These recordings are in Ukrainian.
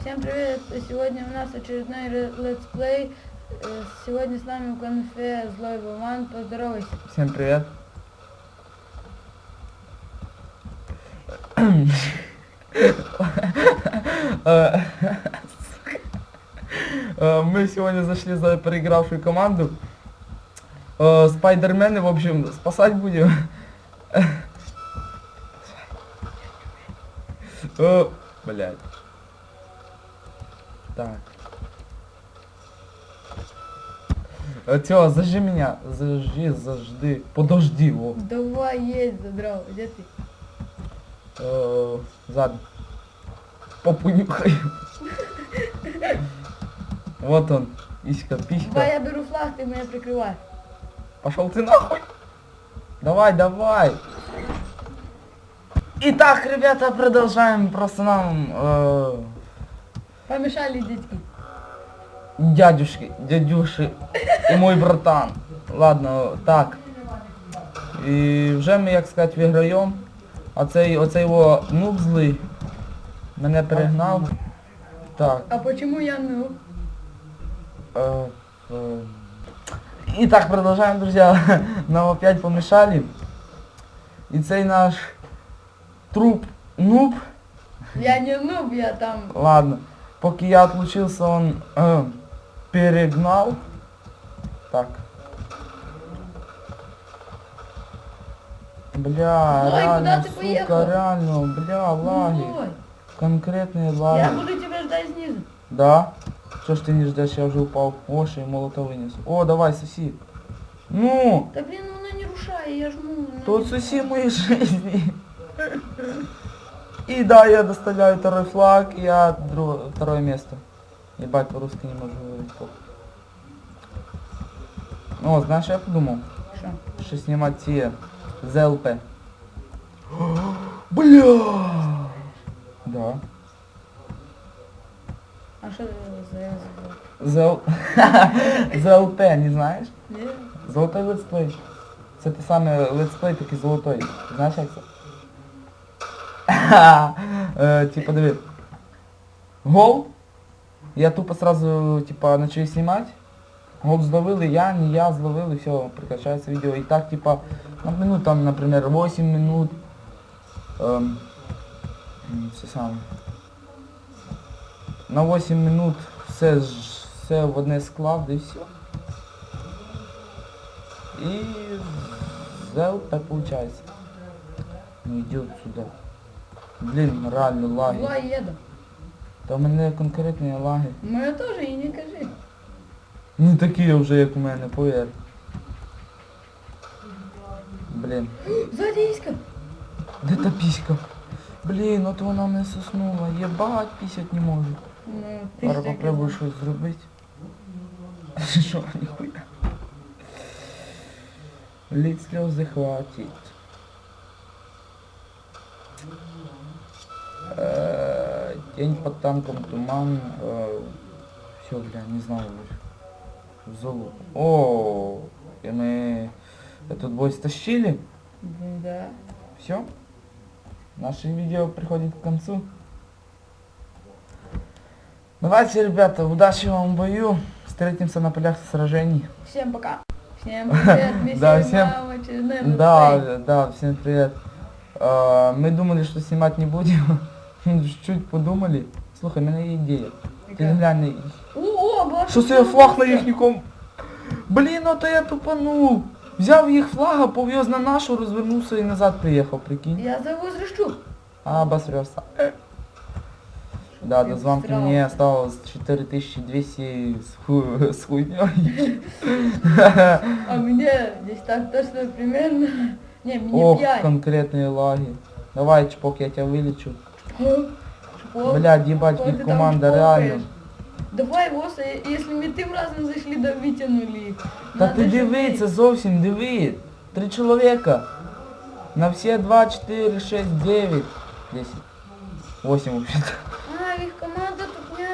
Всем привет! Сегодня у нас очередной ре- летсплей. Э, Сегодня с нами в конфе Злой Вован. Поздоровайся. Всем привет. Э, Мы сегодня зашли за проигравшую команду. Э, Спайдермены, в общем, спасать будем. Э, Блядь. Так. Все, зажги меня. Зажги, зажди. Подожди, во. Давай есть, задрал. Где ты? Э, Зад. Попу нюхаю. Вот он. Иська, Давай писька. я беру флаг, ты меня прикрывай. Пошел ты нахуй. Давай, давай. Итак, ребята, продолжаем. Просто нам э, Помешали детки. дядюшки, дядюши і мой братан. Ладно, так. І вже ми, як сказати, виграємо. А цей оцей його нуб злий мене перегнав. Так. А почему я ну? Э, э. Итак, продолжаем, друзья. Нам опять помешали. И цей наш труп нуб. Я не нуб, я там. Ладно. Поки я отлучился, он э, перегнал. Так. Бля, Ой, реально, куда ты сука, поехал? реально, бля, лаги. Ой, Конкретные лаги. я буду тебя ждать снизу. Да? Что ж ты не ждешь, я уже упал. О, ще й молота вынес. О, давай, соси. Ну, Да блин, ну она не рушай, я жму. ну. то соси моей жизни. И да, я доставляю второй флаг, и я дру- второе место. Ебать, по-русски не могу говорить. О, знаешь, я подумал, что снимать те ЗЛП. Бля! Да. А что за язык? ЗЛ... ЗЛП, не знаєш? Не? Золотой летсплей. Це те саме летсплей, такий золотой. Знаєш як це? Е, Типа диви. Гол. Я тупо сразу типа начали снимать. Гол зловили, я, не я зловили, все, прекращается видео. И так типа, на минут там, например, 8 минут. Ем, м, все саме. На 8 минут все, все в одне склав, да і все. И ЗЛП получается. Ну иди сюда. Блин, реально лаги. Два еду. Та в мене конкретні лаги. Моя тоже и не кажи. Не такі вже, як у мене, повір. Блін. Сзади. Де та піська? Блін, от вона мене соснула. Єбать, пісять не можу. Ну, Зараз ж попробую так щось зробити. Що, ніхуя. Лід сльози хватить. Тень под танком, туман. Все, бля, не знаю. Золу. О, и мы этот бой стащили. Да. Все. Наше видео приходит к концу. Давайте, ребята, удачи вам в бою. Встретимся на полях сражений. Всем пока. Всем привет, Да, летсплей. Да, да, всем привет. А, Мы думали, что снимать не будем. Чуть подумали. Слухай, у мене є ідея. Ти Яка? глянь. О, о, бачу. Що це я флаг на їхніком? Блін, ну то я тупанув. Взяв їх флага, повез на нашу, розвернувся і назад приїхав, прикинь. Я завозращу. А, обосрёшься. Да, до звонки Стрёмно. мне осталось 4200 с, ху... с хуйней. А мне здесь так точно примерно. Не, мне Ох, 5. конкретные лаги. Давай, чпок, я тебя вылечу. Блядь, ебать, Ой, ты их там команда чпокаешь. реально. Давай, Воса, если ми тим разом зайшли, да витягнули їх. Та Надо, ти щоб диви, це зовсім диви. Три чоловіка. На всі 2, 4, 6, 9, 10. 8 вообще-то. А, їх команда тупня.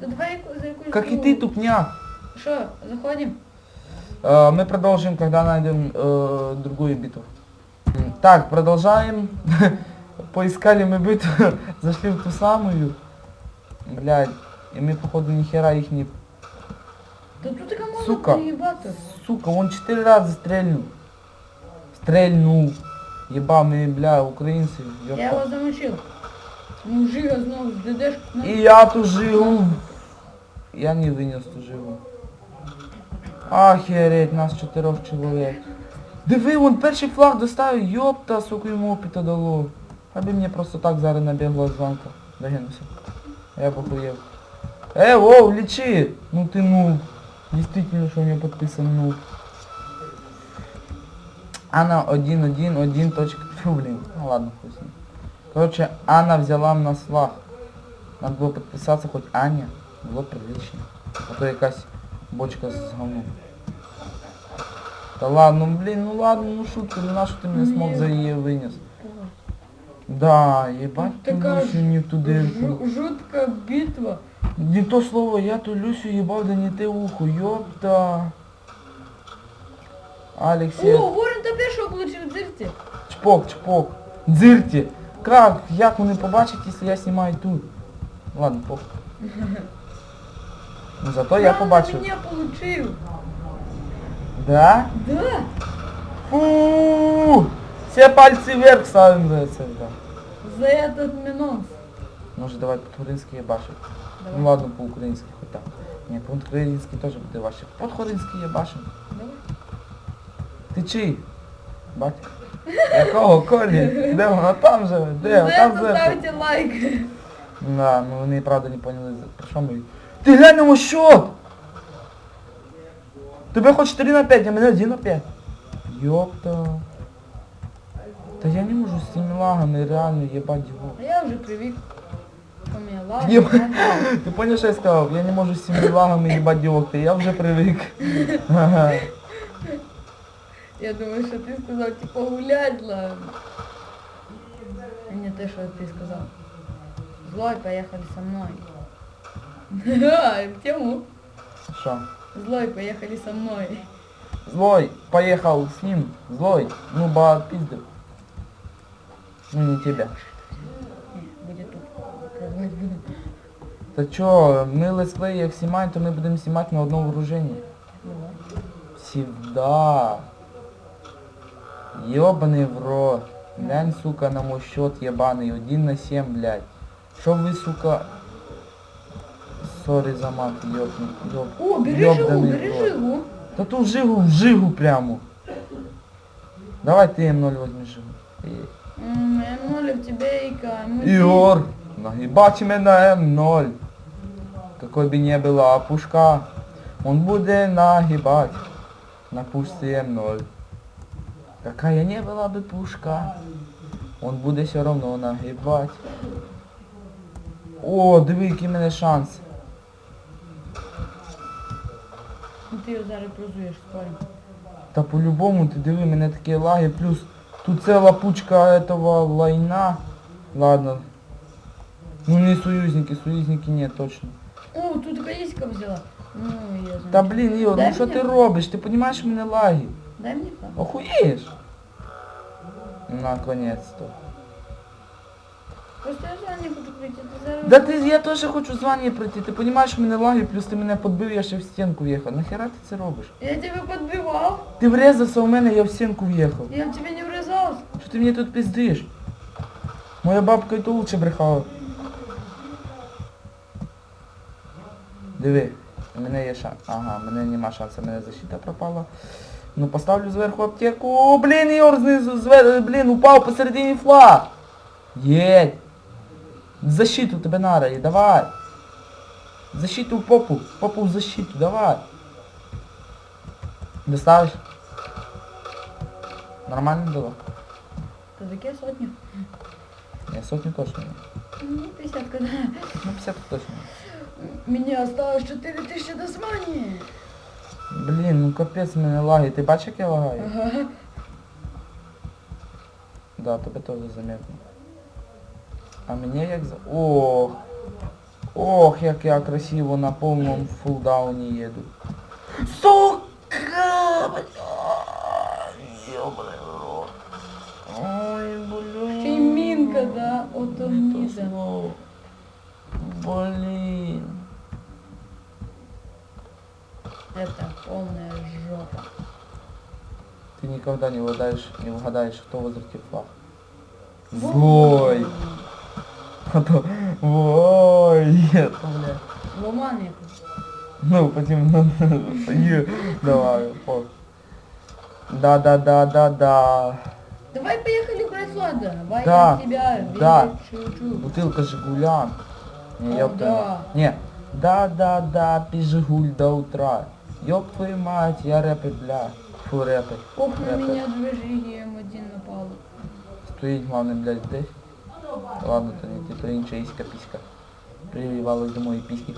То давай яку- за якусь Как и другу. ты, тупняк. Що, заходим? Э, Мы продолжим, когда найдем э, другую битву. М, Так, продолжаем. Поискали мы битву, зашли в ту самую. Блядь, и мы походу ни хера их не... Та тут така можна Сука. приїбати. Сука, он четыре раза стрельнул. Стрельнул. Ебаные, бля, украинцы. Я ёпта. його замочив. Мужика знову з ДДшку. на- И я ту живу. Я не вынес ту живу. Охереть, нас чотирьох чоловік. Диви, вон перший флаг доставив, йопта, сука, йому опіта дало. Аби мені просто так зараз набігла звонка. Догинувся. Я похуєв. Э, воу, лечи! Ну ты ну. Действительно, что у меня подписан ну. Анна 1.1.1. точка- Фу, блин. Ну ладно, ним. Короче, Анна взяла на флаг. Надо було підписатися хоч Аня. Було прилично. А то якась бочка з говном. Та ладно, блін, ну ладно, ну шутка, ну на що ти мене смог за її виніс? Да, єбать ту Така Люсю не ту. Жу- Жутка битва. Не то слово, я ту Люсю їбав, да не те ухо, ёпта. Алексей, О, Ворон та першого получив дзирці. чпок, чпок. Дзирті. Как? Як вони побачать, якщо я знімаю тут? Ладно, похуй. Ну зато я побачив. Мене получив. Да? Да. Фу! Все пальцы вверх ставим за это. Да. За этот минус. Може давай по-туринськи єбашить. Давай. Ну ладно, по-українськи хоч так. Ні, по-українськи теж буде ваше. По-туринськи єбашим. Давай. Ти чий? Батя. Якого Колі? Де вона там же? Де? За Там это зеркало. ставьте лайк. Да, ну вони правда не поняли, за- про що ми. Ти глянь на мой счет! Тебе хоч 4 на 5, а мене 1 на 5. Ёпта. Та я не можу з цими лагами реально єбать його. А я вже привик. У меня лайк. Єб- Ти понял, що я сказав? Я не можу з цими лагами їбать діокти, я вже привик. Ага. Я думаю, що ти сказав, типа гулять, ладно. А не те, що ти сказав. Злой, поехали со мной. Да, в тему. Що? Злой, поехали со мной. Злой, поехал с ним. Злой, ну ба пиздил. Ну не тебя. Не, будет тут. Пробовать будем. Та чо, ми летсплей як знімаємо, то ми будемо знімати на одному вооруженні. Давай. Всегда. Ёбаный в рот. Глянь, сука, на мой счет ебаный. 1 на 7, блядь. Шо вы, сука... Сори за мат, ёбну. Ёб... О, бери жигу, ёбаний бери в рот. жигу. Та ту жигу в жигу прямо. Давай ты М0 возьми жигу. И- М, М0 в тебе и камень. Ігор, нагибать мене на М0. Какой бы не была пушка, он буде нагибать на пушці М0. Какая не была бы пушка, он буде все равно нагибать. О, диви, який в мене шанс. Ну, Ти його зараз прозуєш, спорим. Та по-любому, ти диви, мене такі лаги, плюс тут ціла пучка этого лайна. Ладно. Ну не союзники, союзники нет, точно. О, тут каїська взяла. Ну, я знаю. Та блін, Дай ну що мені. ти робиш? Ти розумієш, в мене лаги. Дай мені пап. Охуєш? Наконец-то. Просто я звання хочу прийти, ти зараз... Да ти, я теж хочу звання пройти. Ти розумієш, в мене лаги, плюс ти мене підбив, я ще в стінку в'їхав. Нахера ти це робиш? Я тебе подбивав, Ти врезався в мене, я в стінку в'їхав. я в тебе не врезался. Що ти мені тут пиздиш? Моя бабка і то лучше брехала. Диви, у мене є шанс. Ага, в мене нема шансу, в мене защита пропала. Ну поставлю зверху аптеку. О, блін, Йор знизу, звер... блін, упав посередині флаг. Єдь. Защиту тебе надо, і давай. Защиту попу, попу в защиту, давай. Доставиш? Нормально було? Та таке сотню. Я сотню точно. не. Ну, 50 когда. Ну 50 точно. Мені осталось 4000 до звання. Блін, ну капець мене лаги. Ти бачиш, як я лагаю? Ага. Да, тебе теж заметно. А мені як за... Ох. Ох, як я красиво на повному фулдауні їду. Сука! Бля! Жига, да? Ото Не то ніде. слово. Блин. Это полная жопа. Ты никогда не угадаешь, не угадаешь, кто возвратил флаг. Злой. А то, ой, это, бля. Ломан якийсь. Ну, потім, ну, є, давай, по. Да, да, да, да, да. Давай поехали брать ладно. Давай Да, я тебя да. видеть чуть-чуть. Бутылка Жигулян. Не, О, ёпта. да. Не. Да, да, да, пей Жигуль до утра. Ёб твою мать, я рэпер, бля. Фу, рэпер. Ох, на Рэпер. меня две жиги М1 напало. Стоїть, главное, блядь, десь. Ладно, то не ти, то інша іська піська. Прививалась до моєї піськи.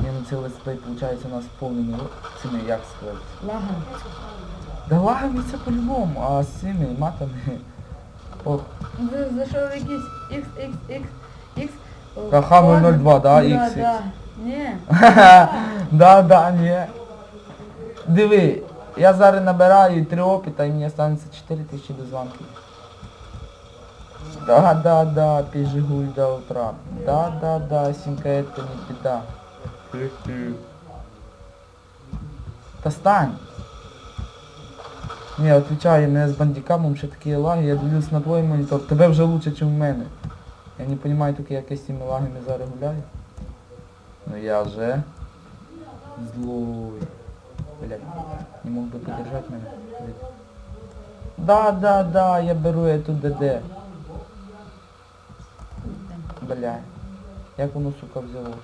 Ні, ну це летсплей, получається, у нас повними цими, як сказати. Лаган. Да лагами це по-любому, а з цими матами. Ох, За- Зайшов якийсь XXX. X. о, Ага, ладно. 002, да, XX. Да, да. Не. да, да, ні. Диви, я зараз набираю 3 опита і мені останеться 4 тисячі до звонків. Да, да, да, пей Жигуль до утра. Да, да, да, сімка, это не беда. Та стань. Ні, отвечаю, мене з бандикамом ще такі лаги, я дивлюсь на твій монітор, тебе вже лучше, ніж в мене. Я не розумію, таке якесь з цими лагами зараз гуляю. Ну я же злой. Блядь, не мог бы подержать меня. Да, да, да, я беру эту ДД. Бля. Як воно, сука, взяло?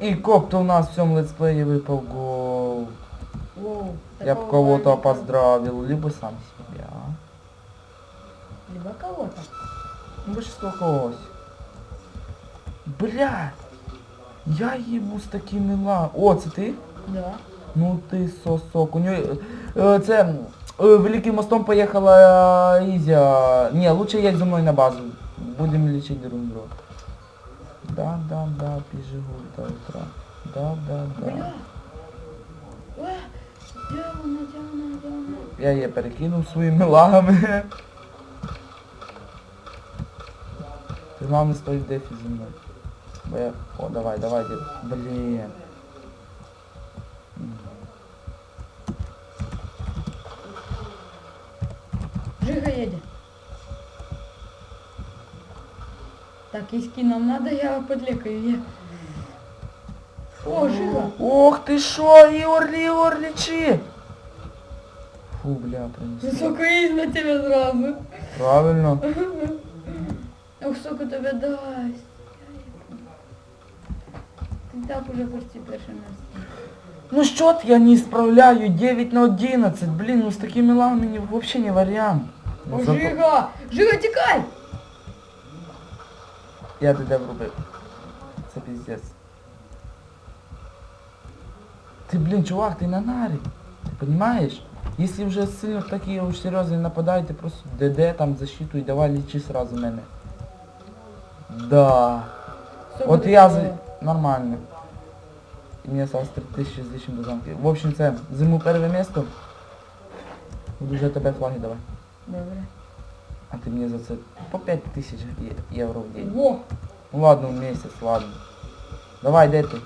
І коп-то у нас в цьому летсплеї випав гол. Воу, Я б такого кого-то не поздравил, либо сам себя. Либо кого-то. Ну большинство когось. Бля! Я їбу з такими ла... О, це ти? Да. Ну ти сосок. У нього... е, Це... е, Великим мостом поїхала е, Ізя. Ні, лучше їдь зі мною на базу. Будемо лічити друг друга. Да, да, да, піжигуль до утра. Да, да, да. Бля. Я її перекинув своїми лагами. Ти головне стой в дефі зі мною. Бо я... О, давай, давай, дід. Блін. Жига едет. Так, иски нам надо, я подлекаю. Я... О, Жига. Ох ти шо, Ігор, Ігор, лічи! Фу, бля, принесли. Сука, есть на тебя сразу. Правильно. Ох, сука, тебе дасть. Ты так уже почти перше місце. Ну що я не справляю 9 на 11, блін, ну з такими лагами вообще не варіант. О, зато- Жига! Жига, тікай! Я ДД врубив. Це піздець. Ти, блін, чувак, ти на нарі. Ти понимаешь? Если вже сильно такі уж серйозні нападають, ти просто ДД там защиту і давай лічи сразу мене. Да. Сука, От я за... Нормально. І мені осталось 3000 з лишнім до замки. В общем, це зиму перше місто. Буду вже тебе флаги давай. Добре. А ти мені за це по 5000 є- євро в день. Во! Ну ладно, в місяць, ладно. Давай, де ти?